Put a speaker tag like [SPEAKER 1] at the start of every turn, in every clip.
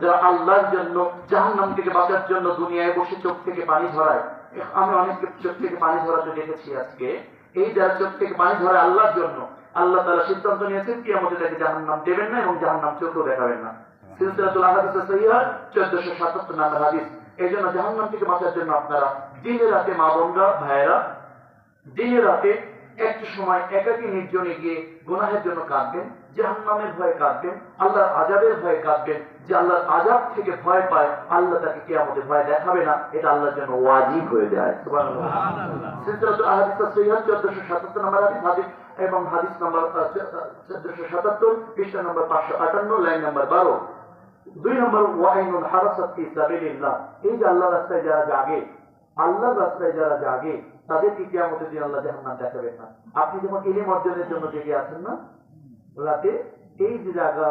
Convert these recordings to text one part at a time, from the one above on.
[SPEAKER 1] যারা আল্লাহর জন্য, জাহান্নাম থেকে বাঁচার জন্য দুনিয়ায় বসে চোখ থেকে পানি ঝরায় আমি অনেক চোখ থেকে পানি ঝরাতে দেখেছি আজকে। এই যারা চোখ থেকে পানি ঝরায় আল্লাহর জন্য, আল্লাহ তারা সিদ্ধান্ত নিয়েছেন কি আমাদের তাকে জাহান্নাম দেবেন না এবং জাহান্নাম চোখও দেখাবেন না। সিলসিলাতুল আহাদিস সহিহ 1477 নম্বর হাদিস। এই জন্য জাহান্নাম থেকে বাঁচার জন্য আপনারা দিনে রাতে মা বোনরা ভাইয়েরা, দিনে রাতে একটু সময় একাকী নির্জনে গিয়ে গুনাহের জন্য কাঁদবেন জাহান্নামের ভয়ে কাঁদবেন আল্লাহর আজাবের ভয়ে কাঁদবেন যে আল্লাহর আজাব থেকে ভয় পায় আল্লাহ তাকে কে আমাদের ভয় দেখাবে না এটা আল্লাহর জন্য ওয়াজিব হয়ে যায়। সহিহ 1477 নম্বর হাদিস হাদিস এবং হাদিস নম্বর 1477 পৃষ্ঠা নম্বর 558 লাইন নম্বর 12 দুই নম্বর ওয়াইনুল হারাসাত ফি সাবিলিল্লাহ। এই যে আল্লাহ রাস্তায় যারা জাগে আল্লাহ রাস্তায় যারা জাগে তাদেরকে কিয়ামতের দিন আল্লাহ জাহান্নাম দেখাবেন না? আপনি যেমন এলিম অর্জনের জন্য জেগে আছেন না, রাতে এই যে জায়গা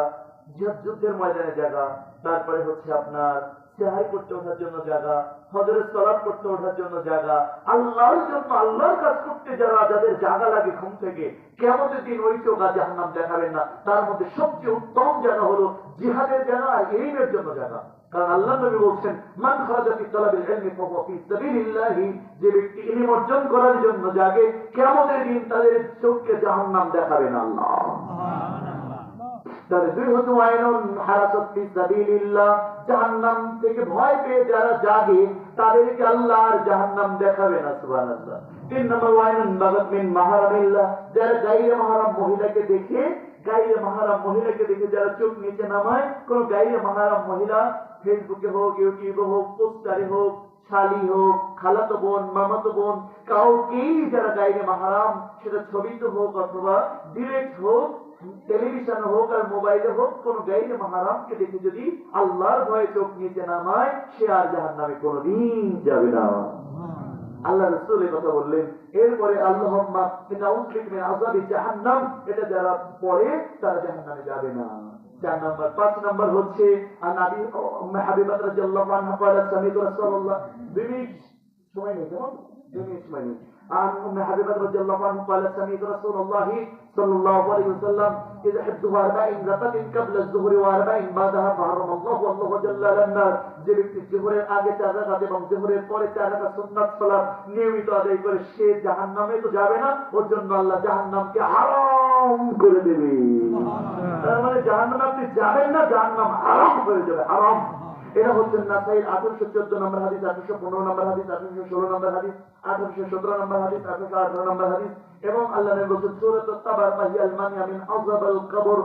[SPEAKER 1] যুদ্ধের ময়দানের জায়গা, তারপরে হচ্ছে আপনার সেহাই করতে ওঠার জন্য জায়গা হজরের সলাপ করতে ওঠার জন্য জায়গা, আল্লাহর জন্য আল্লাহর কাজ করতে যারা, যাদের জায়গা লাগে ঘুম থেকে, কেমতের দিন ওই কেউ চোখা জাহান্নাম দেখাবেন না। তার মধ্যে সবচেয়ে উত্তম জায়গা হলো জিহাদের জায়গা আর ইলিমের জন্য জায়গা। কারণ আল্লাহ নবী বলছেন, মান খারাজা ফি তালাবিল ইলমি ফাহুয়া ফি যে ব্যক্তি ইলম অর্জন করার জন্য জাগে কিয়ামতের দিন তাদের চোখকে জাহান্নাম দেখাবেন আল্লাহ তাহলে দুই হতো আইনুন হারাসাত ফি সাবিলিল্লাহ মহিলাকে দেখে মহিলাকে দেখে যারা চোখ নিচে নামায়, কোন মহিলা ফেসবুকে হোক, ইউটিউবে হোক, পোস্টারে হোক, শালি হোক, খালাতো বোন, মামাতো বোন, কাউকেই যারা গাইরে মাহারাম, সেটা ছবিতে হোক অথবা ডিরেক্ট হোক টেলিভিশন হোক আর মোবাইলে হোক কোন গাইরে মাহারামকে দেখে যদি আল্লাহর ভয়ে চোখ নিচে নামায় সে আর জাহান নামে কোনোদিন যাবে না আল্লাহ রসুল এই কথা বললেন এরপরে আল্লাহ আজাবি জাহান্নাম এটা যারা পড়ে তারা জাহান্নামে যাবে না চার নাম্বার পাঁচ নাম্বার হচ্ছে আর নাবি হাবিবাত রাদিয়াল্লাহু আনহা قالت سمعت رسول الله দুই মিনিট সময় নেই কেমন দুই মিনিট সময় নেই عن ام حبيبه رضي الله عنها قالت سمعت رسول الله صلى الله عليه وسلم اذا حدها اربعين ركعه قبل الظهر واربعين بعدها فحرم الله والله جل النار যে ব্যক্তি জোহরের আগে চার রাকাত এবং জোহরের পরে চার রাকাত সুন্নাত সালাত নিয়মিত আদায় করে সে জাহান্নামে তো যাবে না ওর জন্য আল্লাহ জাহান্নামকে হারাম করে দেবে তার মানে জাহান্নামে আপনি যাবেন না জাহান্নাম হারাম করে যাবে হারাম এটা হচ্ছে নাসাইল আঠারোশো চোদ্দ নম্বর হাদিস, আঠারোশো পনেরো নম্বর হাদিস, আঠারোশো ষোলো নম্বর হাদিস, আঠারোশো সতেরো নম্বর হাদিস, আঠারোশো আঠারো নম্বর হাদিস এবং আল্লাহ নবী বলছেন, সুরাত তাবার মাহি আল মিন আযাবাল কবর।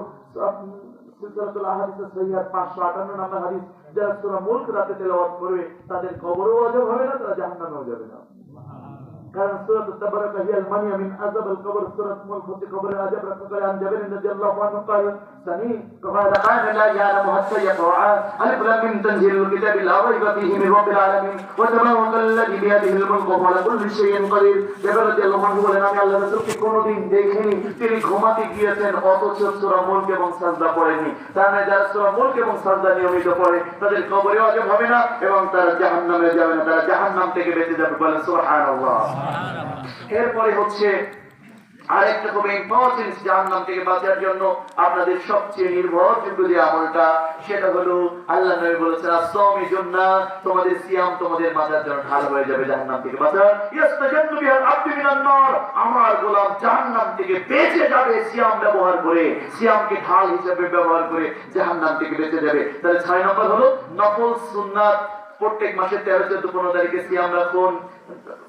[SPEAKER 1] সিলসিলাতুল আহাদিস সহিহার 558 নম্বর হাদিস, যারা সূরা মুলক রাতে তেলাওয়াত করবে, তাদের কবরও অজব হবে না, তারা জাহান্নামেও যাবে না। কারণ সূরাত তাবারাকা হিয়া আল মানিয়া মিন আযাব আল কবর সূরাত মুলক হচ্ছে কবরের আযাব রক্ষা করে আন জাবের রাদিয়াল্লাহু আনহু قال سمي قال قال لا يعلم حتى يقرأ ألف لام من تنزيل الكتاب لا ريب فيه من رب العالمين وتبارك الذي بيده الملك وهو على كل شيء قدير জাবের রাদিয়াল্লাহু আনহু বলেন আমি আল্লাহ রাসূলকে কোনোদিন দেখিনি তিনি ঘুমাতে গিয়েছেন অথচ সূরা মুলক এবং সাজদা পড়েননি তার মানে যারা সূরা মুলক এবং সাজদা নিয়মিত পড়ে তাদের কবরে আযাব হবে না এবং তারা জাহান্নামে যাবে না তারা জাহান্নাম থেকে বেঁচে যাবে বলেন সুবহানাল্লাহ এরপরে হচ্ছে আরেকটা খুব ইম্পর্টেন্ট জাহান্নাম থেকে বাঁচার জন্য আপনাদের সবচেয়ে নির্ভরযোগ্য যে আমলটা, সেটা হলো আল্লাহ নবী বলেছেন আসমি জন্না, তোমাদের সিয়াম তোমাদের বাঁচার জন্য ঢাল হয়ে যাবে জাহান্নাম থেকে বাঁচার। ইস্তাজান্নু বিহাল আব্দু মিনান নার, আমার গোলাম জাহান্নাম থেকে বেঁচে যাবে সিয়াম ব্যবহার করে, সিয়ামকে ঢাল হিসেবে ব্যবহার করে জাহান্নাম থেকে বেঁচে যাবে। তাহলে ছয় নম্বর হলো নফল সুন্নাত, প্রত্যেক মাসে তেরো, চোদ্দ, পনেরো তারিখে সিয়াম রাখুন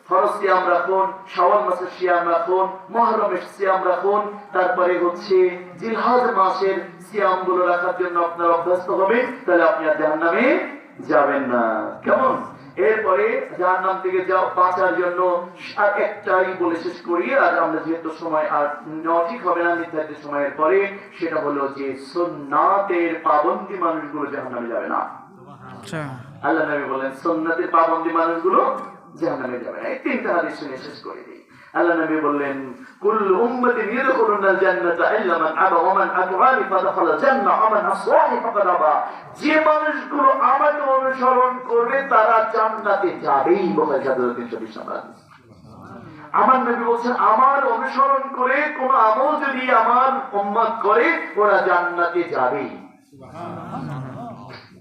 [SPEAKER 1] ফরজ সিয়াম রাখুন শাওয়াল মাসের সিয়াম রাখুন মহরমের সিয়াম রাখুন তারপরে হচ্ছে জিলহাজ মাসের সিয়ামগুলো রাখার জন্য আপনার অভ্যস্ত হবে তাহলে আপনি আর জাহান্নামে যাবেন না। কেমন? এরপরে জাহান্নাম থেকে যাও বাঁচার জন্য আর একটাই বলে শেষ করি আর আমরা যেহেতু সময় আর ঠিক হবে না নির্ধারিত সময়ের পরে সেটা হলো যে সুন্নাতের পাবন্দি মানুষগুলো জাহান্নামে যাবে না।
[SPEAKER 2] আচ্ছা।
[SPEAKER 1] আল্লাহ নবী বলেন সুন্নাতের পাবন্দি মানুষগুলো জাহান্নামে যাবে যে মানুষগুলো আমাকে অনুসরণ করবে তারা জান্নাতে যাবেই বুখারী 320 নম্বর হাদিস আমার নবী বলছেন আমার অনুসরণ করে কোন আমল যদি আমার উম্মত করে ওরা জান্নাতে যাবেই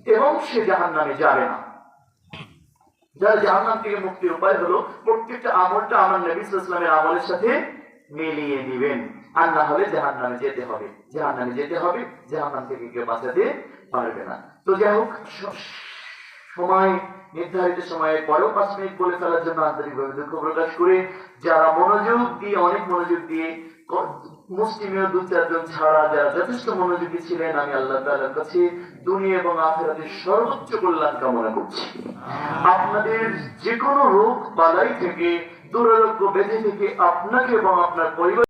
[SPEAKER 1] এবং সে জাহান নামে যাবে না। যারা জাহান্নাম থেকে মুক্তির উপায় হলো প্রত্যেকটা আমলটা আমার নবী ইসলামের আমলের সাথে মিলিয়ে দিবেন। আর না হলে জাহান নামে যেতে হবে। জাহান নামে যেতে হবে, জাহান্নাম থেকে কেউ বাঁচাতে পারবে না। তো যাই হোক সময়, নির্ধারিত সময়ের পরেও পাঁচ মিনিট বলে ফেলার জন্য আন্তরিকভাবে দুঃখ প্রকাশ করে যারা মনোযোগ দিয়ে, অনেক মনোযোগ দিয়ে মুসলিমীয় দু চারজন ছাড়া যারা যথেষ্ট মনোযোগী ছিলেন আমি আল্লাহ তালার কাছে দুনিয়া এবং আখেরাতের সর্বোচ্চ কল্যাণ কামনা করছি। আপনাদের যে কোনো রোগ বালাই থেকে দুরারোগ্য বেঁধে থেকে আপনাকে এবং আপনার পরিবার